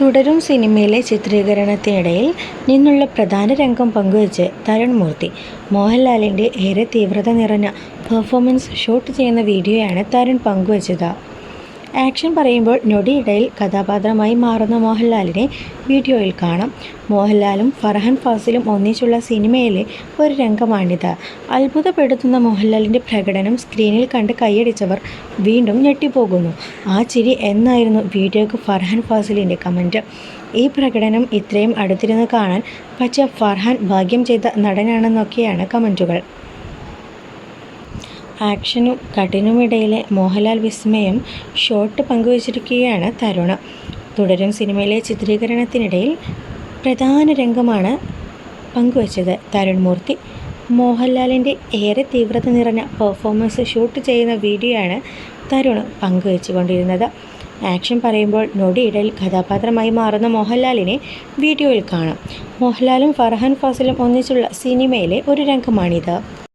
തുടരും സിനിമയിലെ ചിത്രീകരണത്തിനിടയിൽ നിന്നുള്ള പ്രധാന രംഗം പങ്കുവച്ച് തരുൺ മൂർത്തി. മോഹൻലാലിന്റെ ഏറെ തീവ്രത നിറഞ്ഞ പെർഫോമൻസ് ഷൂട്ട് ചെയ്യുന്ന വീഡിയോയാണ് തരുൺ പങ്കുവച്ചത്. ആക്ഷൻ പറയുമ്പോൾ ഞൊടിയിടയിൽ കഥാപാത്രമായി മാറുന്ന മോഹൻലാലിനെ വീഡിയോയിൽ കാണാം. മോഹൻലാലും ഫർഹാൻ ഫാസിലും ഒന്നിച്ചുള്ള സിനിമയിലെ ഒരു രംഗമാണിത്. അത്ഭുതപ്പെടുത്തുന്ന മോഹൻലാലിന്റെ പ്രകടനം സ്ക്രീനിൽ കണ്ട് കൈയടിച്ചവർ വീണ്ടും ഞെട്ടിപ്പോകുന്നു. ആ ചിരി എന്നായിരുന്നു വീഡിയോക്ക് ഫർഹാൻ ഫാസിലിന്റെ കമന്റ് ഈ പ്രകടനം ഇത്രയും അടുത്തിരുന്ന് കാണാൻ പറ്റിയ ഫർഹാൻ ഭാഗ്യം ചെയ്ത നടനാണെന്നൊക്കെയാണ് കമന്റുകൾ ആക്ഷനും കട്ടിനുമിടയിലെ മോഹൻലാൽ വിസ്മയം ഷോട്ട് പങ്കുവച്ചിരിക്കുകയാണ് തരുണ്. തുടരും സിനിമയിലെ ചിത്രീകരണത്തിനിടയിൽ പ്രധാന രംഗമാണ് പങ്കുവച്ചത് തരുൺ മൂർത്തി. മോഹൻലാലിന്റെ ഏറെ തീവ്രത നിറഞ്ഞ പെർഫോമൻസ് ഷൂട്ട് ചെയ്യുന്ന വീഡിയോയാണ് തരുൺ പങ്കുവച്ചുകൊണ്ടിരുന്നത്. ആക്ഷൻ പറയുമ്പോൾ നൊടിയിടയിൽ കഥാപാത്രമായി മാറുന്ന മോഹൻലാലിനെ വീഡിയോയിൽ കാണാം. മോഹൻലാലും ഫർഹാൻ ഫാസിലും ഒന്നിച്ചുള്ള സിനിമയിലെ ഒരു രംഗമാണിത്.